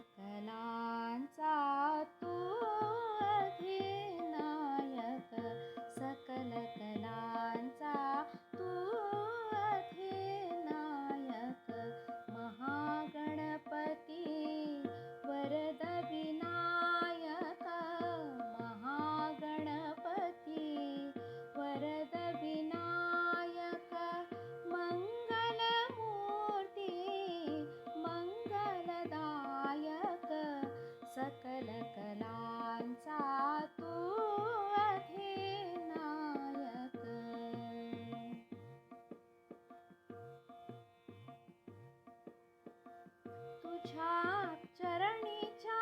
सकलांचा तू अधिनायक सकल कलांचा तुझ्या चरणीच्या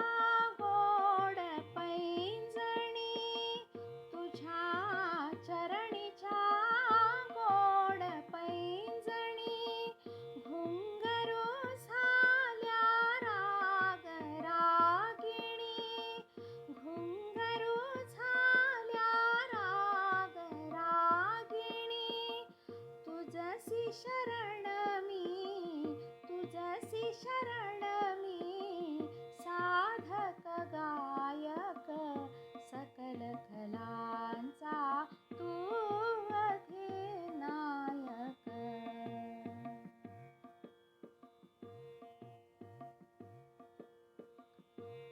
गोड पैंजणी तुझ्या चरणीच्या गोड पैंजणी घुंगरू झाल्या राग रागिणी घुंगरू झाल्या राग रागिणी तुझसी शरण मी जसी शरण मी साधक गायक सकल कलांचा तू अधिनायक.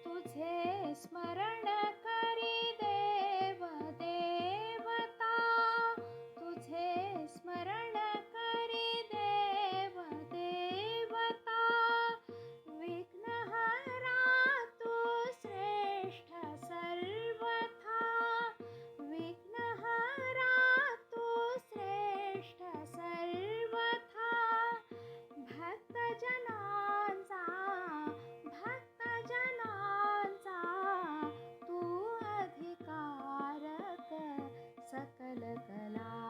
तुझे स्मर कला